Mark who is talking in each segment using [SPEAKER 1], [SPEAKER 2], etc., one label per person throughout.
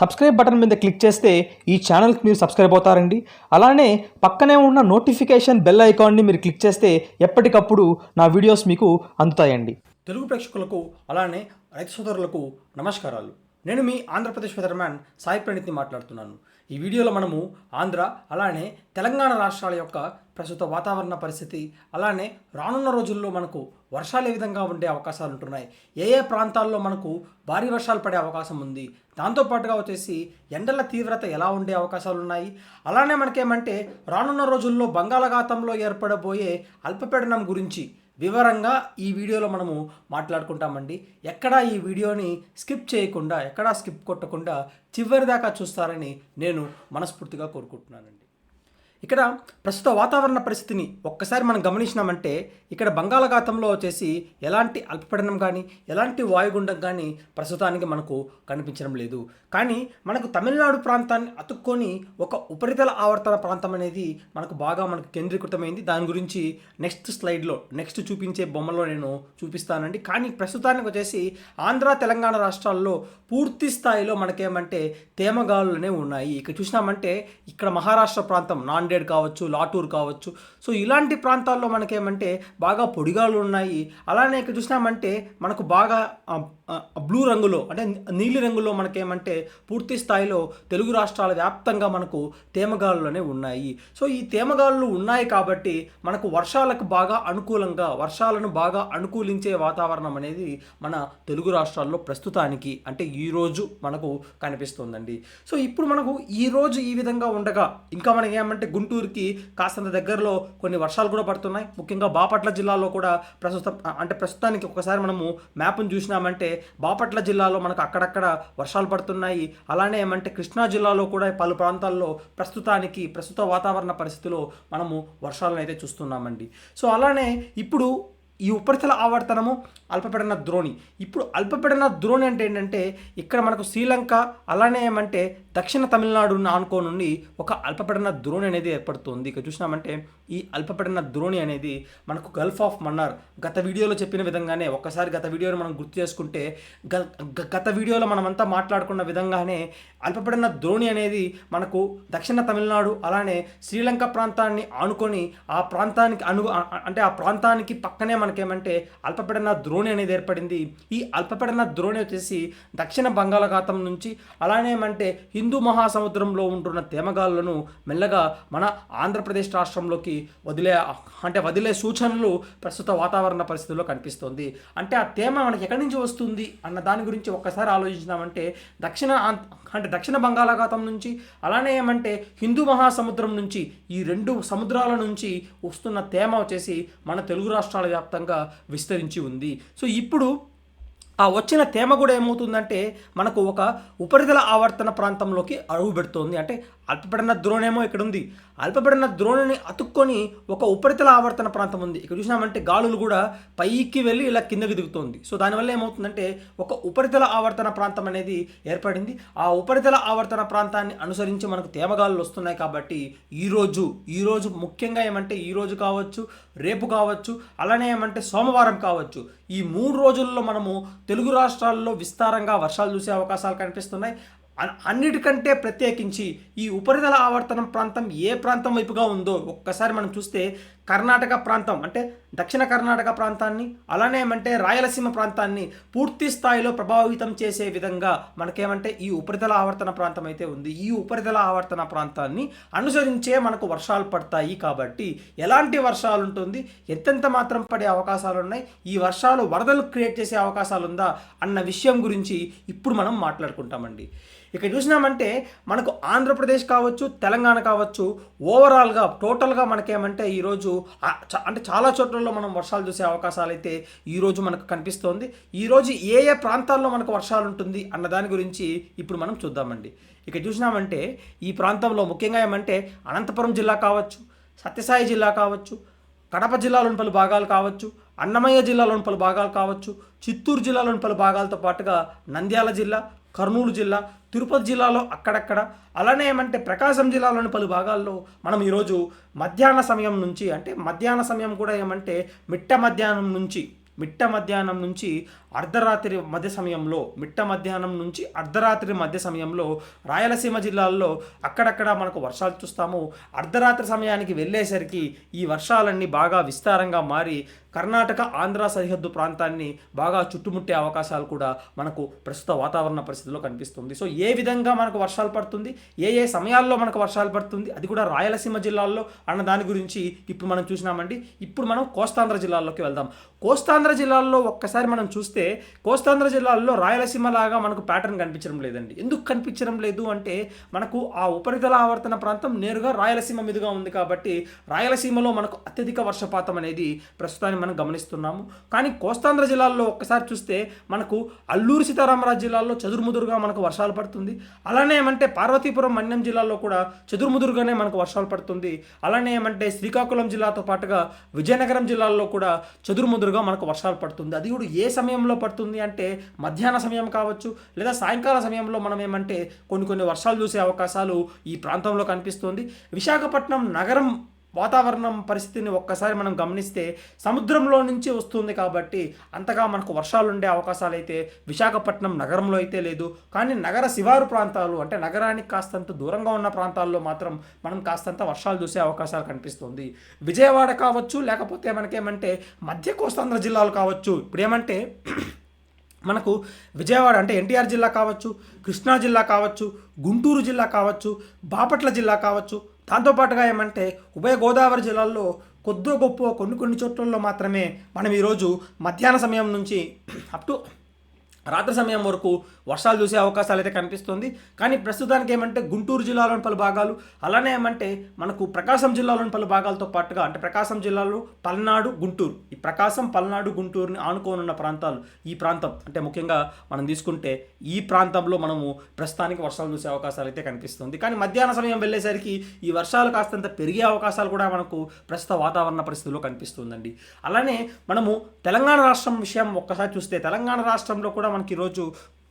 [SPEAKER 1] Subscribe button మీద click చేస్తే ఈ ఛానల్కి మీరు సబ్స్క్రైబ్ అవుతారండి. అలానే పక్కనే ఉన్న నోటిఫికేషన్ బెల్ ఐకాన్ని మీరు క్లిక్ చేస్తే ఎప్పటికప్పుడు నా వీడియోస్ మీకు అందుతాయండి.
[SPEAKER 2] తెలుగు ప్రేక్షకులకు అలానే రైతు సోదరులకు నమస్కారాలు. నేను మీ ఆంధ్రప్రదేశ్ వెదర్మ్యాన్ సాయి ప్రణీత్ని మాట్లాడుతున్నాను. ఈ వీడియోలో మనము ఆంధ్ర అలానే తెలంగాణ రాష్ట్రాల యొక్క ప్రస్తుత వాతావరణ పరిస్థితి అలానే రానున్న రోజుల్లో మనకు వర్షాలు ఏ విధంగా ఉండే అవకాశాలు ఉంటున్నాయి ఏ ఏ ప్రాంతాల్లో మనకు భారీ వర్షాలు పడే అవకాశం ఉంది దాంతోపాటుగా వచ్చేసి ఎండల తీవ్రత ఎలా ఉండే అవకాశాలు ఉన్నాయి అలానే మనకేమంటే రానున్న రోజుల్లో బంగాళాఖాతంలో ఏర్పడబోయే అల్పపీడనం గురించి వివరంగా ఈ వీడియోలో మనము మాట్లాడుకుంటామండి. ఎక్కడా ఈ వీడియోని స్కిప్ చేయకుండా ఎక్కడా స్కిప్ కొట్టకుండా చివరి దాకా చూస్తారని నేను మనస్ఫూర్తిగా కోరుకుంటున్నానండి. ఇక్కడ ప్రస్తుత వాతావరణ పరిస్థితిని ఒక్కసారి మనం గమనించినామంటే ఇక్కడ బంగాళాఖాతంలో వచ్చేసి ఎలాంటి అల్పపీడనం కానీ ఎలాంటి వాయుగుండం కానీ ప్రస్తుతానికి మనకు కనిపించడం లేదు. కానీ మనకు తమిళనాడు ప్రాంతాన్ని అతుక్కొని ఒక ఉపరితల ఆవర్తన ప్రాంతం అనేది మనకు బాగా మనకు కేంద్రీకృతమైంది. దాని గురించి నెక్స్ట్ స్లైడ్లో నెక్స్ట్ చూపించే బొమ్మలో నేను చూపిస్తానండి. కానీ ప్రస్తుతానికి వచ్చేసి ఆంధ్ర తెలంగాణ రాష్ట్రాల్లో పూర్తి స్థాయిలో మనకేమంటే తేమగాలులనే ఉన్నాయి. ఇక్కడ చూసినామంటే ఇక్కడ మహారాష్ట్ర ప్రాంతం నాన్ నాందేడ్ కావచ్చు లాటూర్ కావచ్చు. సో ఇలాంటి ప్రాంతాల్లో మనకేమంటే బాగా పొడిగాలు ఉన్నాయి. అలానే ఇక్కడ చూసినామంటే మనకు బాగా బ్లూ రంగులో అంటే నీలి రంగులో మనకేమంటే పూర్తి స్థాయిలో తెలుగు రాష్ట్రాల వ్యాప్తంగా మనకు తేమగాలులోనే ఉన్నాయి. సో ఈ తేమగాలు ఉన్నాయి కాబట్టి మనకు వర్షాలకు బాగా అనుకూలంగా వర్షాలను బాగా అనుకూలించే వాతావరణం అనేది మన తెలుగు రాష్ట్రాల్లో ప్రస్తుతానికి అంటే ఈ రోజు మనకు కనిపిస్తుందండి. సో ఇప్పుడు మనకు ఈ రోజు ఈ విధంగా ఉండగా ఇంకా మనకి ఏమంటే గుంటూరుకి కాస్తంత దగ్గరలో కొన్ని వర్షాలు కూడా పడుతున్నాయి. ముఖ్యంగా బాపట్ల జిల్లాలో కూడా ప్రస్తుతం అంటే ప్రస్తుతానికి ఒకసారి మనము మ్యాప్ను చూసినామంటే బాపట్ల జిల్లాలో మనకు అక్కడక్కడ వర్షాలు పడుతున్నాయి. అలానే ఏమంటే కృష్ణా జిల్లాలో కూడా పలు ప్రాంతాల్లో ప్రస్తుతానికి ప్రస్తుత వాతావరణ పరిస్థితిలో మనము వర్షాలను అయితే చూస్తున్నామండి. సో అలానే ఇప్పుడు ఈ ఉపరితల ఆవర్తనము అల్పపీడన ద్రోణి. ఇప్పుడు అల్పపీడన ద్రోణి అంటే ఏంటంటే ఇక్కడ మనకు శ్రీలంక అలానే ఏమంటే దక్షిణ తమిళనాడు ఆనుకో నుండి ఒక అల్పపీడన ద్రోణి అనేది ఏర్పడుతుంది. ఇక్కడ చూసినామంటే ఈ అల్పపీడన ద్రోణి అనేది మనకు గల్ఫ్ ఆఫ్ మన్నార్ గత వీడియోలో చెప్పిన విధంగానే ఒక్కసారి గత వీడియోని మనం గుర్తు చేసుకుంటే గత వీడియోలో మనమంతా మాట్లాడుకున్న విధంగానే అల్పపీడన ద్రోణి అనేది మనకు దక్షిణ తమిళనాడు అలానే శ్రీలంక ప్రాంతాన్ని ఆనుకొని ఆ ప్రాంతానికి అను అంటే ఆ ప్రాంతానికి పక్కనే మన ఏమంటే అల్పపీడన ద్రోణి అనేది ఏర్పడింది. ఈ అల్పపీడన ద్రోణి వచ్చేసి దక్షిణ బంగాళాఖాతం నుంచి అలానే ఏమంటే హిందూ మహాసముద్రంలో ఉంటున్న తేమగాలులను మెల్లగా మన ఆంధ్రప్రదేశ్ రాష్ట్రంలోకి వదిలే అంటే వదిలే సూచనలు ప్రస్తుత వాతావరణ పరిస్థితుల్లో కనిపిస్తుంది. అంటే ఆ తేమ మనకి ఎక్కడి నుంచి వస్తుంది అన్న దాని గురించి ఒక్కసారి ఆలోచించినామంటే దక్షిణ అంటే దక్షిణ బంగాళాఖాతం నుంచి అలానే ఏమంటే హిందూ మహాసముద్రం నుంచి ఈ రెండు సముద్రాల నుంచి వస్తున్న తేమ వచ్చేసి మన తెలుగు రాష్ట్రాల వ్యాప్తంగా విస్తరించి ఉంది. సో ఇప్పుడు ఆ వచ్చిన తేమ కూడా ఏమవుతుందంటే మనకు ఒక ఉపరితల ఆవర్తన ప్రాంతంలోకి అడుగు పెడుతోంది. అంటే అల్పపీడన ద్రోణేమో ఇక్కడ ఉంది అల్పపీడన ద్రోణిని అతుక్కొని ఒక ఉపరితల ఆవర్తన ప్రాంతం ఉంది. ఇక్కడ చూసినామంటే గాలులు కూడా పైకి వెళ్ళి ఇలా కిందకి దిగుతోంది. సో దానివల్ల ఏమవుతుందంటే ఒక ఉపరితల ఆవర్తన ప్రాంతం అనేది ఏర్పడింది. ఆ ఉపరితల ఆవర్తన ప్రాంతాన్ని అనుసరించి మనకు తేమగాలులు వస్తున్నాయి కాబట్టి ఈరోజు ఈరోజు ముఖ్యంగా ఏమంటే ఈ రోజు కావచ్చు రేపు కావచ్చు అలానే ఏమంటే సోమవారం కావచ్చు. ఈ మూడు రోజుల్లో మనము తెలుగు రాష్ట్రాల్లో విస్తారంగా వర్షాలు చూసే అవకాశాలు కనిపిస్తున్నాయి. అన్నిటికంటే ప్రత్యేకించి ఈ ఉపరితల ఆవర్తనం ప్రాంతం ఏ ప్రాంతం వైపుగా ఉందో ఒక్కసారి మనం చూస్తే కర్ణాటక ప్రాంతం అంటే దక్షిణ కర్ణాటక ప్రాంతాన్ని అలానేమంటే రాయలసీమ ప్రాంతాన్ని పూర్తి స్థాయిలో ప్రభావితం చేసే విధంగా మనకేమంటే ఈ ఉపరితల ఆవర్తన ప్రాంతం అయితే ఉంది. ఈ ఉపరితల ఆవర్తన ప్రాంతాన్ని అనుసరించే మనకు వర్షాలు పడతాయి కాబట్టి ఎలాంటి వర్షాలు ఉంటుంది ఎంతెంత మాత్రం పడే అవకాశాలు ఉన్నాయి ఈ వర్షాలు వరదలు క్రియేట్ చేసే అవకాశాలు ఉందా అన్న విషయం గురించి ఇప్పుడు మనం మాట్లాడుకుంటామండి. ఇక చూసినామంటే మనకు ఆంధ్రప్రదేశ్ కావచ్చు తెలంగాణ కావచ్చు ఓవరాల్గా టోటల్గా మనకేమంటే ఈరోజు అంటే చాలా చోట్ల రాష్ట్రాల్లో మనం వర్షాలు చూసే అవకాశాలు అయితే ఈరోజు మనకు కనిపిస్తోంది. ఈరోజు ఏ ఏ ప్రాంతాల్లో మనకు వర్షాలు ఉంటుంది అన్న దాని గురించి ఇప్పుడు మనం చూద్దామండి. ఇక చూసినామంటే ఈ ప్రాంతంలో ముఖ్యంగా ఏమంటే అనంతపురం జిల్లా కావచ్చు సత్యసాయి జిల్లా కావచ్చు కడప జిల్లాలోని పలు భాగాలు కావచ్చు అన్నమయ్య జిల్లాలోని పలు భాగాలు కావచ్చు చిత్తూరు జిల్లాలోని పలు భాగాలతో పాటుగా నంద్యాల జిల్లా కర్నూలు జిల్లా తిరుపతి జిల్లాలో అక్కడక్కడ అలానే ఏమంటే ప్రకాశం జిల్లాలోని పలు భాగాల్లో మనం ఈరోజు మధ్యాహ్న సమయం నుంచి అంటే మధ్యాహ్న సమయం కూడా ఏమంటే మిట్ట మధ్యాహ్నం నుంచి మిట్ట మధ్యాహ్నం నుంచి అర్ధరాత్రి మధ్య సమయంలో మిట్ట మధ్యాహ్నం నుంచి అర్ధరాత్రి మధ్య సమయంలో రాయలసీమ జిల్లాల్లో అక్కడక్కడ మనకు వర్షాలు చూస్తాము. అర్ధరాత్రి సమయానికి వెళ్ళేసరికి ఈ వర్షాలన్నీ బాగా విస్తారంగా మారి కర్ణాటక ఆంధ్ర సరిహద్దు ప్రాంతాన్ని బాగా చుట్టుముట్టే అవకాశాలు కూడా మనకు ప్రస్తుత వాతావరణ పరిస్థితిలో కనిపిస్తుంది. సో ఏ విధంగా మనకు వర్షాలు పడుతుంది? ఏ ఏ సమయాల్లో మనకు వర్షాలు పడుతుంది? అది కూడా రాయలసీమ జిల్లాల్లో అన్న దాని గురించి ఇప్పుడు మనం చూసినామండి. ఇప్పుడు మనం కోస్తాంధ్ర జిల్లాల్లోకి వెళ్దాం. కోస్తాంధ్ర జిల్లాల్లో ఒక్కసారి మనం చూస్తే కోస్తాంధ్ర జిల్లాల్లో రాయలసీమ లాగా మనకు ప్యాటర్న్ కనిపించడం లేదండి. ఎందుకు కనిపించడం లేదు అంటే మనకు ఆ ఉపరితల ఆవర్తన ప్రాంతం నేరుగా రాయలసీమ మీదుగా ఉంది కాబట్టి రాయలసీమలో మనకు అత్యధిక వర్షపాతం అనేది ప్రస్తుతాన్ని మనం గమనిస్తున్నాము. కానీ కోస్తాంధ్ర జిల్లాల్లో ఒక్కసారి చూస్తే మనకు అల్లూరు సీతారామరాజు జిల్లాలో చదురుముదురుగా మనకు వర్షాలు పడుతుంది. అలానే ఏమంటే పార్వతీపురం మన్యం జిల్లాలో కూడా చదురుముదురుగానే మనకు వర్షాలు పడుతుంది. అలానే ఏమంటే శ్రీకాకుళం జిల్లాతో పాటుగా విజయనగరం జిల్లాల్లో కూడా చదురుముదురుగా మనకు వర్షాలు పడుతుంది. అది కూడా ఏ సమయంలో పడుతుంది అంటే మధ్యాహ్న సమయం కావచ్చు లేదా సాయంకాల సమయంలో మనం ఏమంటే కొన్ని కొన్ని వర్షాలు చూసే అవకాశాలు ఈ ప్రాంతంలో కనిపిస్తుంది. విశాఖపట్నం నగరం వాతావరణం పరిస్థితిని ఒక్కసారి మనం గమనిస్తే సముద్రంలో నుంచి వస్తుంది కాబట్టి అంతగా మనకు వర్షాలు ఉండే అవకాశాలు అయితే విశాఖపట్నం నగరంలో అయితే లేదు. కానీ నగర శివారు ప్రాంతాలు అంటే నగరానికి కాస్తంత దూరంగా ఉన్న ప్రాంతాల్లో మాత్రం మనం కాస్తంత వర్షాలు చూసే అవకాశాలు కనిపిస్తుంది. విజయవాడ కావచ్చు లేకపోతే మనకేమంటే మధ్య కోస్తాంధ్ర జిల్లాలు కావచ్చు. ఇప్పుడు ఏమంటే మనకు విజయవాడ అంటే ఎన్టీఆర్ జిల్లా కావచ్చు కృష్ణా జిల్లా కావచ్చు గుంటూరు జిల్లా కావచ్చు బాపట్ల జిల్లా కావచ్చు దాంతోపాటుగా ఏమంటే ఉభయ గోదావరి జిల్లాల్లో కొద్దో గొప్ప కొన్ని కొన్ని చోట్లలో మాత్రమే మనం ఈరోజు మధ్యాహ్న సమయం నుంచి అప్ టు రాత్రి సమయం వరకు వర్షాలు చూసే అవకాశాలు అయితే కనిపిస్తుంది. కానీ ప్రస్తుతానికి ఏమంటే గుంటూరు జిల్లాలోని పలు భాగాలు అలానే ఏమంటే మనకు ప్రకాశం జిల్లాలోని పలు భాగాలతో పాటుగా అంటే ప్రకాశం జిల్లాలో పల్నాడు గుంటూరు. ఈ ప్రకాశం పల్నాడు గుంటూరుని ఆనుకోనున్న ప్రాంతాలు ఈ ప్రాంతం. అంటే ముఖ్యంగా మనం తీసుకుంటే ఈ ప్రాంతంలో మనము ప్రస్తుతానికి వర్షాలు చూసే అవకాశాలు అయితే కనిపిస్తుంది. కానీ మధ్యాహ్న సమయం వెళ్ళేసరికి ఈ వర్షాలు కాస్తంత పెరిగే అవకాశాలు కూడా మనకు ప్రస్తుత వాతావరణ పరిస్థితుల్లో కనిపిస్తుందండి. అలానే మనము తెలంగాణ రాష్ట్రం విషయం ఒక్కసారి చూస్తే తెలంగాణ రాష్ట్రంలో కూడా మనకి ఈరోజు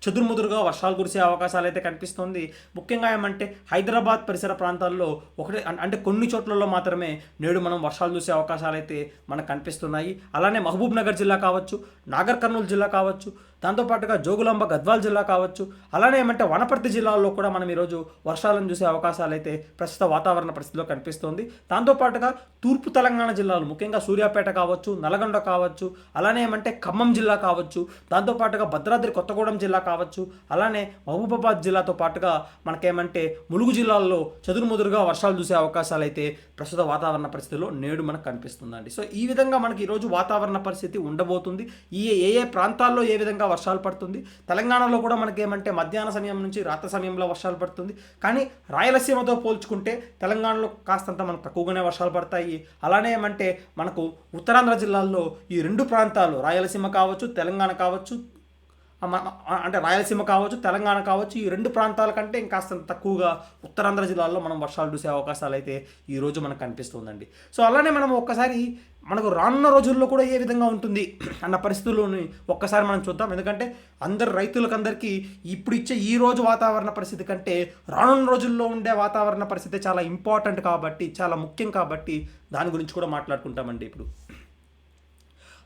[SPEAKER 2] చెదురుముదురుగా వర్షాలు కురిసే అవకాశాలు అయితే కనిపిస్తుంది. ముఖ్యంగా ఏమంటే హైదరాబాద్ పరిసర ప్రాంతాల్లో ఒకటి అంటే కొన్ని చోట్లలో మాత్రమే నేడు మనం వర్షాలు చూసే అవకాశాలు అయితే మనకు కనిపిస్తున్నాయి. అలానే మహబూబ్ నగర్ జిల్లా కావచ్చు నాగర్ కర్నూలు జిల్లా కావచ్చు దాంతోపాటుగా జోగులాంబ గద్వాల్ జిల్లా కావచ్చు. అలానే ఏమంటే వనపర్తి జిల్లాల్లో కూడా మనం ఈరోజు వర్షాలను చూసే అవకాశాలు అయితే ప్రస్తుత వాతావరణ పరిస్థితిలో కనిపిస్తుంది. దాంతోపాటుగా తూర్పు తెలంగాణ జిల్లాలు ముఖ్యంగా సూర్యాపేట కావచ్చు నల్గొండ కావచ్చు అలానే ఏమంటే ఖమ్మం జిల్లా కావచ్చు దాంతోపాటుగా భద్రాద్రి కొత్తగూడెం జిల్లా కావచ్చు అలానే మహబూబాబాద్ జిల్లాతో పాటుగా మనకేమంటే ములుగు జిల్లాల్లో చదురుముదురుగా వర్షాలు చూసే అవకాశాలు అయితే ప్రస్తుత వాతావరణ పరిస్థితిలో నేడు మనకు కనిపిస్తుందండి. సో ఈ విధంగా మనకి ఈరోజు వాతావరణ పరిస్థితి ఉండబోతుంది. ఈ ఏ ఏ ప్రాంతాల్లో ఏ విధంగా వర్షాలు పడుతుంది. తెలంగాణలో కూడా మనకి ఏమంటే మధ్యాహ్న సమయం నుంచి రాత్రి సమయంలో వర్షాలు పడుతుంది. కానీ రాయలసీమతో పోల్చుకుంటే తెలంగాణలో కాస్తంత మనకు తక్కువగానే వర్షాలు పడతాయి. అలానే ఏమంటే మనకు ఉత్తరాంధ్ర జిల్లాల్లో ఈ రెండు ప్రాంతాలు రాయలసీమ కావచ్చు తెలంగాణ కావచ్చు అంటే రాయలసీమ కావచ్చు తెలంగాణ కావచ్చు ఈ రెండు ప్రాంతాల కంటే ఇంకాస్త తక్కువగా ఉత్తరాంధ్ర జిల్లాల్లో మనం వర్షాలు చూసే అవకాశాలు అయితే ఈరోజు మనకు కనిపిస్తుందండి. సో అలానే మనం ఒక్కసారి మనకు రానున్న రోజుల్లో కూడా ఏ విధంగా ఉంటుంది అన్న పరిస్థితుల్లోని ఒక్కసారి మనం చూద్దాం. ఎందుకంటే అందరు రైతులకందరికీ ఇప్పుడు ఇచ్చే ఈ రోజు వాతావరణ పరిస్థితి కంటే రానున్న రోజుల్లో ఉండే వాతావరణ పరిస్థితి చాలా ఇంపార్టెంట్ కాబట్టి చాలా ముఖ్యం కాబట్టి దాని గురించి కూడా మాట్లాడుకుంటామండి ఇప్పుడు.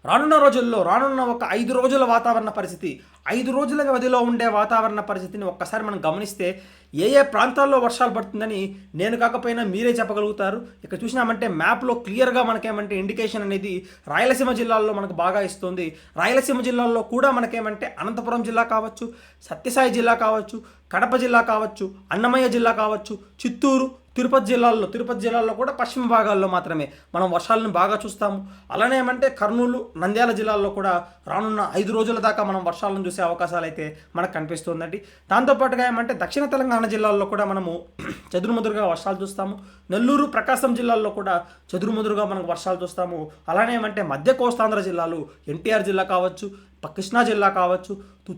[SPEAKER 2] రానున్న రోజుల్లో రానున్న ఒక ఐదు రోజుల వాతావరణ పరిస్థితి ఐదు రోజుల వ్యవధిలో ఉండే వాతావరణ పరిస్థితిని ఒక్కసారి మనం గమనిస్తే ఏ ఏ ప్రాంతాల్లో వర్షాలు పడుతుందని నేను కాకపోయినా మీరే చెప్పగలుగుతారు. ఇక్కడ చూసినామంటే మ్యాప్లో క్లియర్గా మనకేమంటే ఇండికేషన్ అనేది రాయలసీమ జిల్లాల్లో మనకు బాగా ఇస్తుంది. రాయలసీమ జిల్లాల్లో కూడా మనకేమంటే అనంతపురం జిల్లా కావచ్చు సత్యసాయి జిల్లా కావచ్చు కడప జిల్లా కావచ్చు అన్నమయ్య జిల్లా కావచ్చు చిత్తూరు తిరుపతి జిల్లాల్లో తిరుపతి జిల్లాల్లో కూడా పశ్చిమ భాగాల్లో మాత్రమే. మనం వర్షాలను బాగా చూస్తాము. అలానే ఏమంటే కర్నూలు నంద్యాల జిల్లాల్లో కూడా రానున్న ఐదు రోజుల దాకా మనం వర్షాలను చూసే అవకాశాలు అయితే మనకు కనిపిస్తుందండి. దాంతోపాటుగా ఏమంటే దక్షిణ తెలంగాణ జిల్లాల్లో కూడా మనము చెదురుముదురుగా వర్షాలు చూస్తాము. నెల్లూరు ప్రకాశం జిల్లాల్లో కూడా చెదురుముదురుగా మనకు వర్షాలు చూస్తాము. అలానే ఏమంటే మధ్య కోస్తాంధ్ర జిల్లాలు ఎన్టీఆర్ జిల్లా కావచ్చు కృష్ణా జిల్లా కావచ్చు తూ-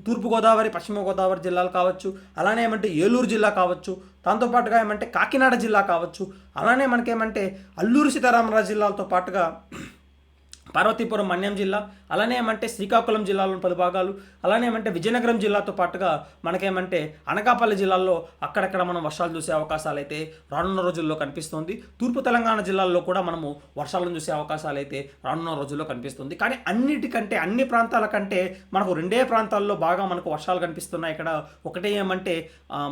[SPEAKER 2] పశ్చిమ గోదావరి జిల్లాలు కావచ్చు అలానే ఏమంటే ఏలూరు జిల్లా కావచ్చు దాంతోపాటుగా ఏమంటే కాకినాడ జిల్లా కావచ్చు అలానే మనకేమంటే అల్లూరు సీతారామరాజు జిల్లాలతో పాటుగా పార్వతీపురం మన్యం జిల్లా అలానే ఏమంటే శ్రీకాకుళం జిల్లాలోని పలు భాగాలు అలానే ఏమంటే విజయనగరం జిల్లాతో పాటుగా మనకేమంటే అనకాపల్లి జిల్లాల్లో అక్కడక్కడ మనం వర్షాలు చూసే అవకాశాలు అయితే రానున్న రోజుల్లో కనిపిస్తుంది. తూర్పు తెలంగాణ జిల్లాల్లో కూడా మనము వర్షాలను చూసే అవకాశాలు అయితే రానున్న రోజుల్లో కనిపిస్తుంది. కానీ అన్నిటికంటే అన్ని ప్రాంతాల కంటే మనకు రెండే ప్రాంతాల్లో బాగా మనకు వర్షాలు కనిపిస్తున్నాయి. ఇక్కడ ఒకటే ఏమంటే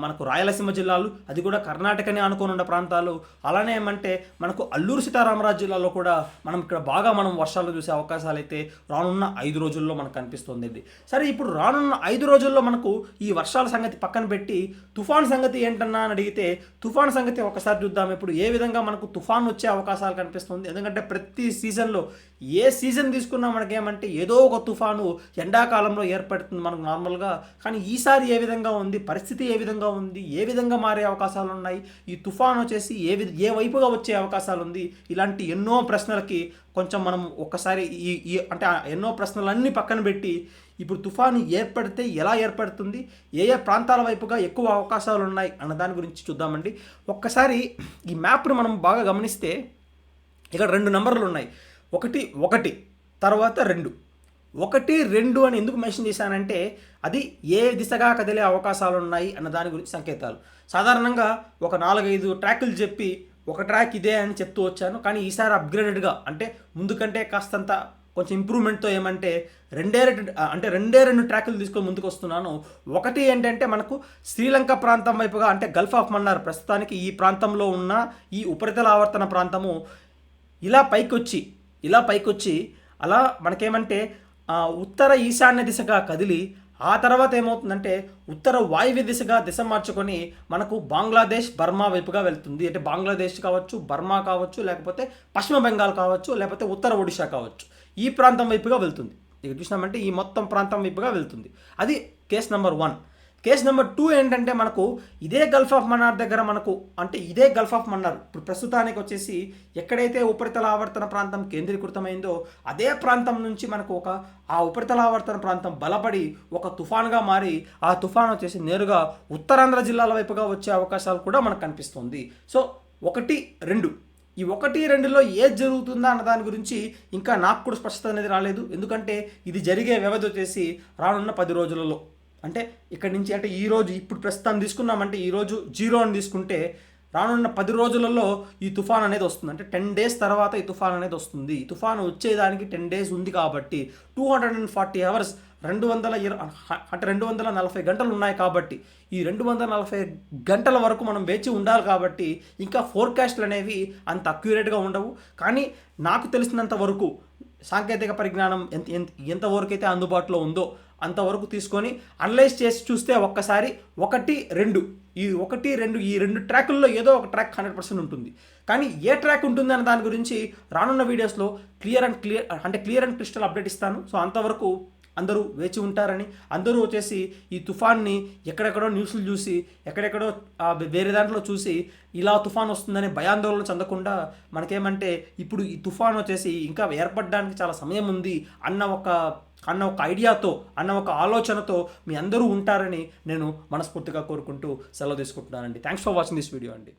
[SPEAKER 2] మనకు రాయలసీమ జిల్లాలు అది కూడా కర్ణాటకని ఆనుకొని ఉన్న ప్రాంతాలు అలానే ఏమంటే మనకు అల్లూరు సీతారామరాజు జిల్లాలో కూడా మనం ఇక్కడ బాగా మనం వర్షాలు చూసే అవకాశాలు అయితే రానున్న ఐదు రోజుల్లో మనకు కనిపిస్తుంది. సరే ఇప్పుడు రానున్న ఐదు రోజుల్లో మనకు ఈ వర్షాల సంగతి పక్కన పెట్టి తుఫాన్ సంగతి ఏంటన్నా అని అడిగితే తుఫాన్ సంగతి ఒకసారి చూద్దాం. ఇప్పుడు ఏ విధంగా మనకు తుఫాన్ వచ్చే అవకాశాలు కనిపిస్తుంది? ఎందుకంటే ప్రతి సీజన్లో ఏ సీజన్ తీసుకున్నా మనకేమంటే ఏదో ఒక తుఫాను ఎండాకాలంలో ఏర్పడుతుంది మనకు నార్మల్గా. కానీ ఈసారి ఏ విధంగా ఉంది? పరిస్థితి ఏ విధంగా ఉంది? ఏ విధంగా మారే అవకాశాలు ఉన్నాయి? ఈ తుఫాన్ వచ్చేసి ఏ విధ ఏ వైపుగా వచ్చే అవకాశాలు ఉంది? ఇలాంటి ఎన్నో ప్రశ్నలకి కొంచెం మనం ఒక్కసారి ఈ ఈ అంటే ఎన్నో ప్రశ్నలన్నీ పక్కన పెట్టి ఇప్పుడు తుఫాను ఏర్పడితే ఎలా ఏర్పడుతుంది? ఏ ఏ ప్రాంతాల వైపుగా ఎక్కువ అవకాశాలు ఉన్నాయి? అన్న దాని గురించి చూద్దామండి. ఒక్కసారి ఈ మ్యాప్ను మనం బాగా గమనిస్తే ఇక్కడ రెండు నంబర్లు ఉన్నాయి. ఒకటి ఒకటి తర్వాత రెండు. ఒకటి రెండు అని ఎందుకు మెన్షన్ చేశానంటే అది ఏ దిశగా కదిలే అవకాశాలు ఉన్నాయి అన్న దాని గురించి సంకేతాలు. సాధారణంగా ఒక నాలుగైదు ట్రాకులు చెప్పి ఒక ట్రాక్ ఇదే అని చెప్తూ వచ్చాను. కానీ ఈసారి అప్గ్రేడెడ్గా అంటే ముందు కంటే కాస్తంత కొంచెం ఇంప్రూవ్మెంట్తో ఏమంటే రెండే రెండు అంటే రెండే రెండు ట్రాకులు తీసుకొని ముందుకు వస్తున్నాను. ఒకటి ఏంటంటే మనకు శ్రీలంక ప్రాంతం వైపుగా అంటే గల్ఫ్ ఆఫ్ మన్నార్ ప్రస్తుతానికి ఈ ప్రాంతంలో ఉన్న ఈ ఉపరితల ఆవర్తన ప్రాంతము ఇలా పైకొచ్చి ఇలా పైకొచ్చి అలా మనకేమంటే ఉత్తర ఈశాన్య దిశగా కదిలి ఆ తర్వాత ఏమవుతుందంటే ఉత్తర వాయువ్య దిశగా దిశ మార్చుకొని మనకు బంగ్లాదేశ్ బర్మా వైపుగా వెళ్తుంది. అంటే బంగ్లాదేశ్ కావచ్చు బర్మా కావచ్చు లేకపోతే పశ్చిమ బెంగాల్ కావచ్చు లేకపోతే ఉత్తర ఒడిశా కావచ్చు. ఈ ప్రాంతం వైపుగా వెళ్తుంది. ఇక చూసినామంటే ఈ మొత్తం ప్రాంతం వైపుగా వెళ్తుంది. అది case number one. Case number two ఏంటంటే మనకు ఇదే గల్ఫ్ ఆఫ్ మన్నార్ దగ్గర మనకు అంటే ఇదే గల్ఫ్ ఆఫ్ మన్నార్. ఇప్పుడు ప్రస్తుతానికి వచ్చేసి ఎక్కడైతే ఉపరితల ఆవర్తన ప్రాంతం కేంద్రీకృతమైందో అదే ప్రాంతం నుంచి మనకు ఒక ఆ ఉపరితల ఆవర్తన ప్రాంతం బలపడి ఒక తుఫాన్గా మారి ఆ తుఫాన్ వచ్చేసి నేరుగా ఉత్తరాంధ్ర జిల్లాల వైపుగా వచ్చే అవకాశాలు కూడా మనకు కనిపిస్తుంది. సో ఒకటి రెండు. ఈ ఒకటి రెండులో ఏది జరుగుతుందా అన్న దాని గురించి ఇంకా నాకు కూడా స్పష్టత అనేది రాలేదు. ఎందుకంటే ఇది జరిగే వ్యవధి వచ్చేసి రానున్న పది రోజులలో. అంటే ఇక్కడి నుంచి అంటే ఈరోజు ఇప్పుడు ప్రస్తుతం తీసుకున్నామంటే ఈరోజు జీరో అని తీసుకుంటే రానున్న పది రోజులలో ఈ తుఫాన్ అనేది వస్తుంది. అంటే టెన్ డేస్ తర్వాత ఈ తుఫాన్ అనేది వస్తుంది. ఈ తుఫాన్ వచ్చేదానికి టెన్ డేస్ ఉంది కాబట్టి two hundred and forty hours రెండు వందల అంటే రెండు వందల నలభై గంటలు ఉన్నాయి కాబట్టి ఈ రెండు వందల నలభై గంటల వరకు మనం వేచి ఉండాలి కాబట్టి ఇంకా ఫోర్కాస్ట్లు అనేవి అంత అక్యురేట్గా ఉండవు. కానీ నాకు తెలిసినంత వరకు సాంకేతిక పరిజ్ఞానం ఎంత ఎంతవరకైతే అందుబాటులో ఉందో అంతవరకు తీసుకొని అనలైజ్ చేసి చూస్తే ఒక్కసారి ఒకటి రెండు. ఈ ఒకటి రెండు ఈ రెండు ట్రాకుల్లో ఏదో ఒక ట్రాక్ హండ్రెడ్ పర్సెంట్ ఉంటుంది. కానీ ఏ ట్రాక్ ఉంటుంది అన్న దాని గురించి రానున్న వీడియోస్లో క్లియర్ అండ్ క్లియర్ అంటే క్లియర్ అండ్ క్రిస్టల్ అప్డేట్ ఇస్తాను. సో అంతవరకు అందరూ వేచి ఉంటారని అందరూ వచ్చేసి ఈ తుఫాన్ని ఎక్కడెక్కడో న్యూస్లు చూసి ఎక్కడెక్కడో వేరే దాంట్లో చూసి ఇలా తుఫాన్ వస్తుందని భయాందోళన చెందకుండా మనకేమంటే ఇప్పుడు ఈ తుఫాన్ వచ్చేసి ఇంకా ఏర్పడడానికి చాలా సమయం ఉంది అన్న ఒక అన్న ఒక ఐడియాతో అన్న ఒక ఆలోచనతో మీ అందరూ ఉంటారని నేను మనస్ఫూర్తిగా కోరుకుంటూ సెలవు తీసుకుంటున్నానండి. Thanks for watching this video అండి.